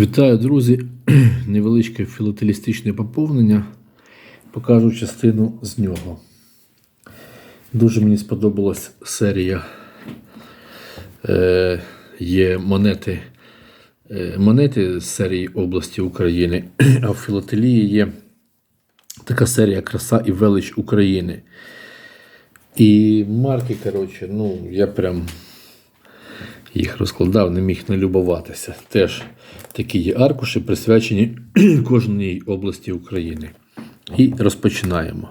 Вітаю, друзі! Невеличке філателістичне поповнення. Покажу частину з нього. Дуже мені сподобалась серія. Е, є монети, е, монети з серії області України, а в філателії є така серія Краса і велич України. І марки, коротше, ну, я прям їх розкладав, не міг не любуватися. Теж такі є аркуші, присвячені кожній області України. І розпочинаємо.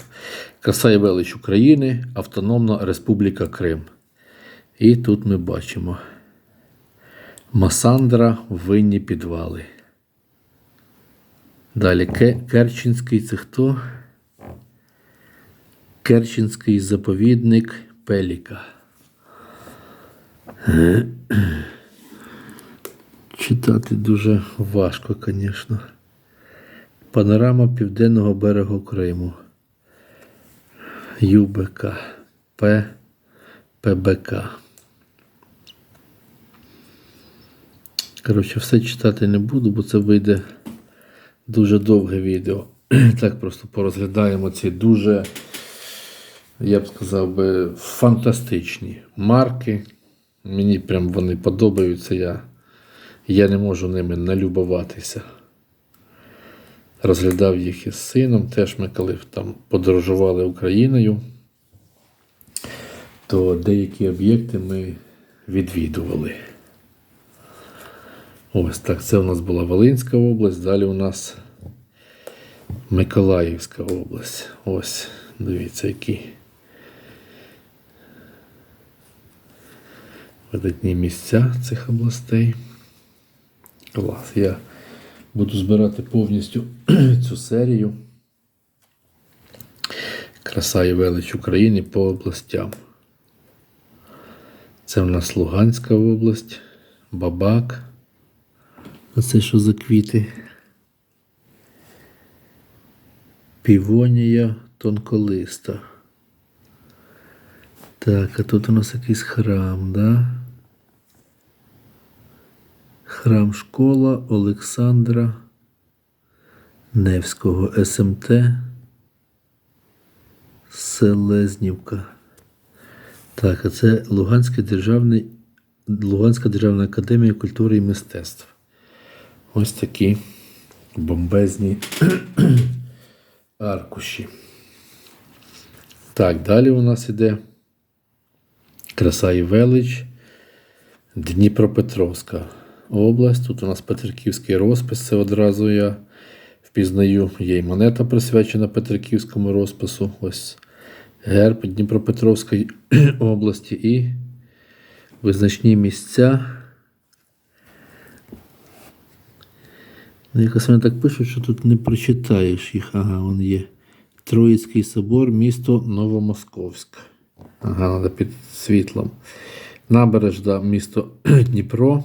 Краса і велич України, Автономна Республіка Крим. І тут ми бачимо Масандра, винні підвали. Далі Ке- Керченський це хто? Керченський заповідник Пеліка. Читати дуже важко, звісно. Панорама Південного берегу Криму. ЮБК. П. ПБК. Коротше, все читати не буду, бо це вийде дуже довге відео. Так просто порозглядаємо ці дуже, я б сказав би, фантастичні марки. Мені прям вони подобаються. Я, я не можу ними налюбуватися. Розглядав їх із сином. Теж ми коли там подорожували Україною, то деякі об'єкти ми відвідували. Ось так. Це у нас була Волинська область, далі у нас Миколаївська область. Ось, дивіться, які. Видатні місця цих областей. Клас. Я буду збирати повністю цю серію. Краса і велич України по областям. Це в нас Луганська область, Бабак. А це що за квіти? Півонія тонколиста. Так, а тут у нас якийсь храм, да? Храм школа Олександра Невського СМТ Селезнівка. Так, а це Луганський державний, Луганська державна академія культури і мистецтв. Ось такі бомбезні аркуші. Так, далі у нас іде Краса і велич, Дніпропетровська область. Тут у нас Петриківський розпис. Це одразу я впізнаю. Є й монета присвячена Петриківському розпису. Ось герб Дніпропетровської області і визначні місця. Ну, Якось вони так пишуть, що тут не прочитаєш їх. Ага, вон є. Троїцький собор, місто Новомосковськ. Ага, під світлом. Набережна, місто Дніпро.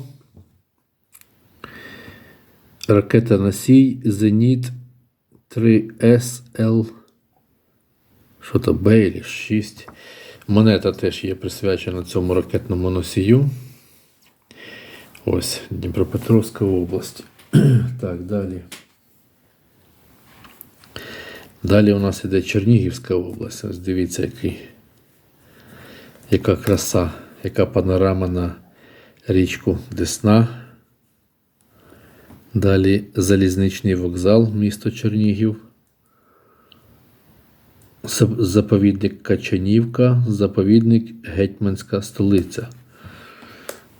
Ракета носій, Зеніт 3СЛ. Що то Бейлі 6. Монета теж є присвячена цьому ракетному носію. Ось Дніпропетровська область. Так, далі. Далі у нас іде Чернігівська область. Ось дивіться, який, яка краса, яка панорама на річку Десна. Далі залізничний вокзал, місто Чернігів. Заповідник Качанівка, заповідник Гетьманська столиця.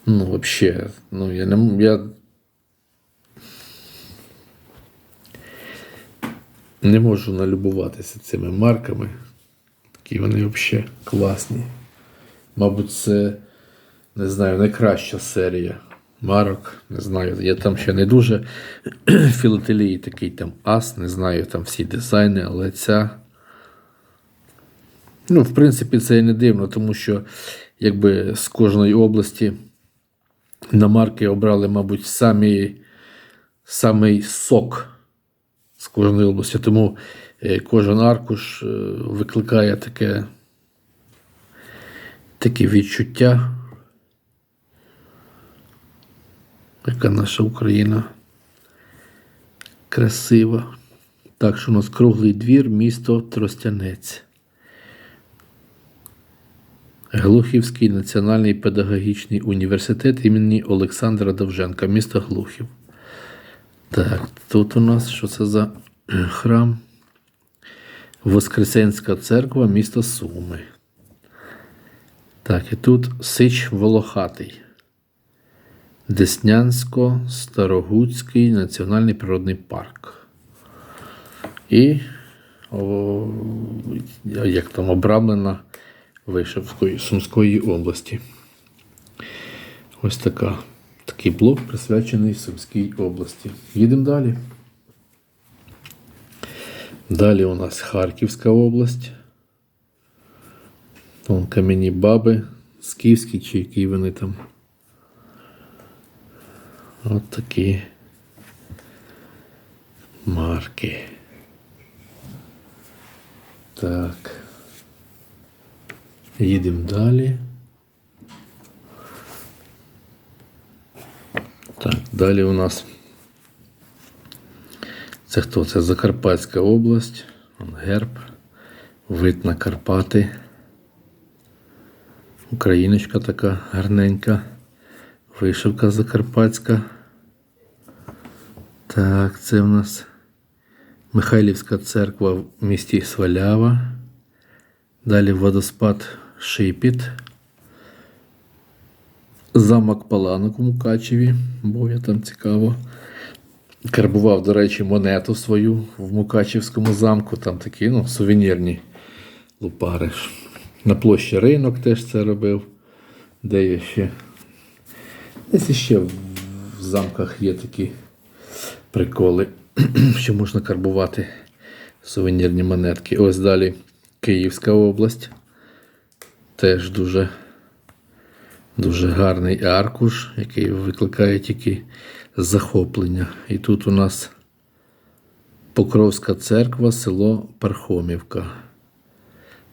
Ну, взагалі, ну, я не я не можу налюбуватися цими марками. Такі вони взагалі класні. Мабуть, це, не знаю, найкраща серія марок. Не знаю. Я там ще не дуже філателії такий там ас, не знаю там всі дизайни, але ця. Ну, в принципі, це і не дивно, тому що якби з кожної області на марки обрали, мабуть, самі, самий сок з кожної області. Тому е, кожен аркуш е, викликає таке, таке відчуття, яка наша Україна Красиво. Так що у нас круглий двір, місто Тростянець. Глухівський національний педагогічний університет імені Олександра Довженка, місто Глухів. Так, тут у нас що це за храм? Воскресенська церква, місто Суми. Так, і тут Сич Волохатий. Деснянсько-Старогуцький національний природний парк. І о, як там обрамлена Вишивської Сумської області. Ось така, такий блок присвячений Сумській області. Їдемо далі. Далі у нас Харківська область. Вон кам'яні баби, скіфські чи які вони там. От такі марки. Так. Їдемо далі. Так, далі у нас. Це хто? Це Закарпатська область, герб, вид на Карпати. Україночка така гарненька. Вишивка закарпатська. Так, це в нас Михайлівська церква в місті Свалява. Далі водоспад Шипіт. Замок Паланок у Мукачеві. Був я там цікаво. Карбував, до речі, монету свою в Мукачевському замку. Там такі ну, сувенірні лупари. На площі ринок теж це робив. Де є ще? Десь ще в замках є такі приколи, що можна карбувати сувенірні монетки. Ось далі Київська область. Теж дуже, дуже гарний аркуш, який викликає тільки захоплення. І тут у нас Покровська церква, село Пархомівка.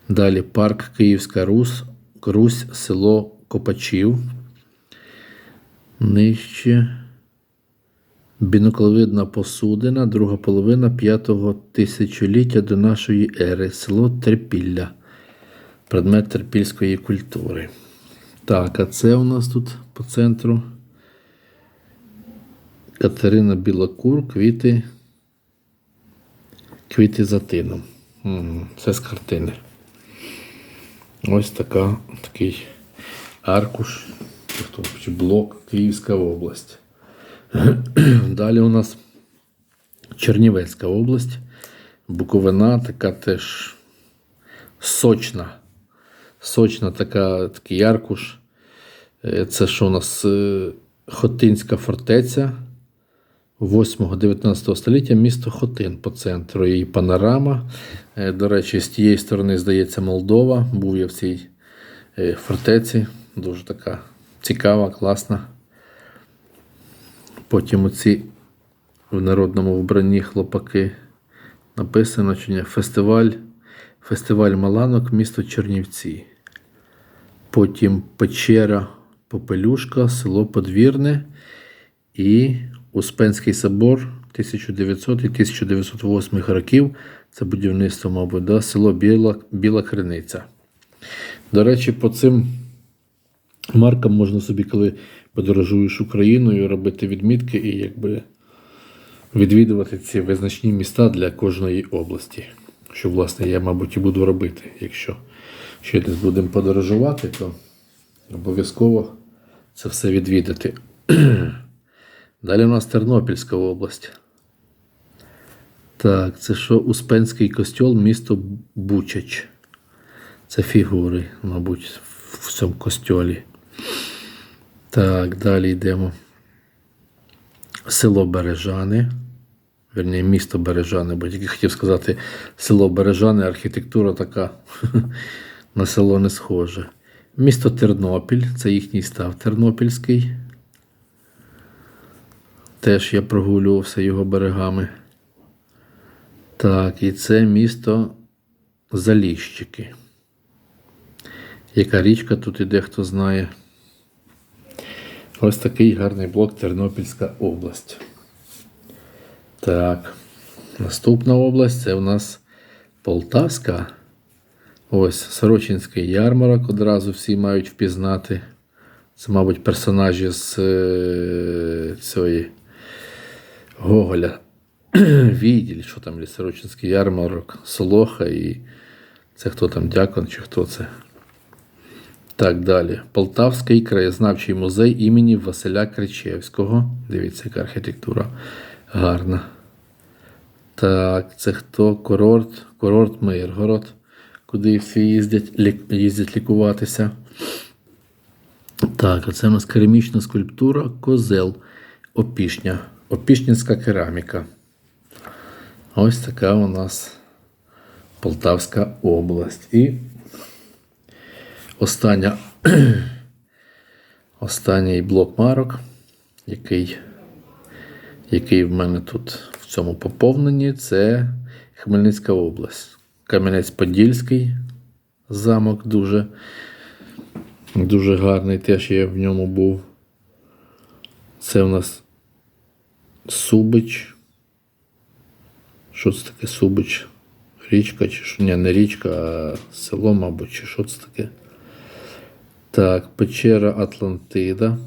Далі парк Київська Русь, Русь, село Копачів. Нижче. Бінокловидна посудина, друга половина п'ятого тисячоліття до нашої ери, село Терпілля. Предмет терпільської культури. Так, а це у нас тут по центру. Катерина Білокур, квіти. Квіти за тином. Це з картини. Ось така, такий аркуш, тобто, блок Київська область. Далі у нас Чернівецька область. Буковина така теж сочна. Сочна така, такий аркуш. Е, Це що у нас е, Хотинська фортеця 8-19 століття місто Хотин по центру. Її панорама. Е, До речі, з тієї сторони, здається, Молдова. Був я в цій фортеці. Дуже така цікава, класна. Потім оці в народному вбранні хлопаки написано, що ні, фестиваль, фестиваль Маланок, місто Чернівці. Потім Печера Попелюшка, село Подвірне і Успенський собор 1900 і 1908 років. Це будівництво, мабуть, да? село Біла, Біла Криниця. До речі, по цим маркам можна собі, коли подорожуєш Україною, робити відмітки і якби відвідувати ці визначні міста для кожної області. Що, власне, я, мабуть, і буду робити. Якщо ще десь будемо подорожувати, то обов'язково це все відвідати. Далі у нас Тернопільська область. Так, це що Успенський костьол, місто Бучач. Це фігури, мабуть, в цьому костьолі. Так, далі йдемо. Село Бережани. Верні, місто Бережани, бо тільки хотів сказати село Бережани, архітектура така на село не схоже. Місто Тернопіль, це їхній став Тернопільський. Теж я прогулювався його берегами. Так, і це місто Заліщики. Яка річка тут іде, хто знає. Ось такий гарний блок Тернопільська область. Так. Наступна область це у нас Полтавська. Ось Сорочинський ярмарок одразу всі мають впізнати. Це, мабуть, персонажі з е, цієї Гоголя. Відділь, що там Сорочинський ярмарок, Солоха і це хто там, дякон чи хто це? Так, далі. Полтавський краєзнавчий музей імені Василя Кричевського. Дивіться, яка архітектура гарна. Так, це хто? Курорт, курорт Миргород, куди всі їздять, лік, їздять лікуватися. Так, це у нас керамічна скульптура Козел Опішня. Опішнянська кераміка. Ось така у нас Полтавська область. І остання, останній блок марок, який, який в мене тут в цьому поповненні, це Хмельницька область. Кам'янець-Подільський замок дуже, дуже гарний, теж я в ньому був. Це у нас Субич. Що це таке Субич? Річка чи що? Ні, не річка, а село, мабуть, чи що це таке? Так, печера Атлантида.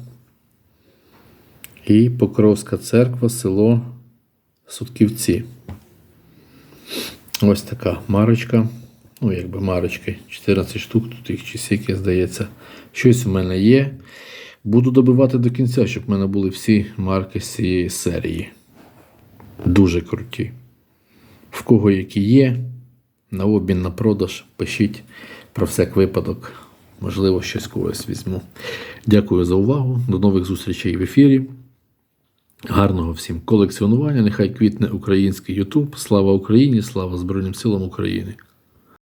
І Покровська церква, село Сутківці. Ось така марочка. Ну, якби марочки. 14 штук, тут їх чи здається. Щось в мене є. Буду добивати до кінця, щоб в мене були всі марки з цієї серії. Дуже круті. В кого які є, на обмін на продаж, пишіть про всяк випадок. Можливо, щось когось візьму. Дякую за увагу. До нових зустрічей в ефірі. Гарного всім колекціонування. Нехай квітне український Ютуб. Слава Україні! Слава Збройним силам України!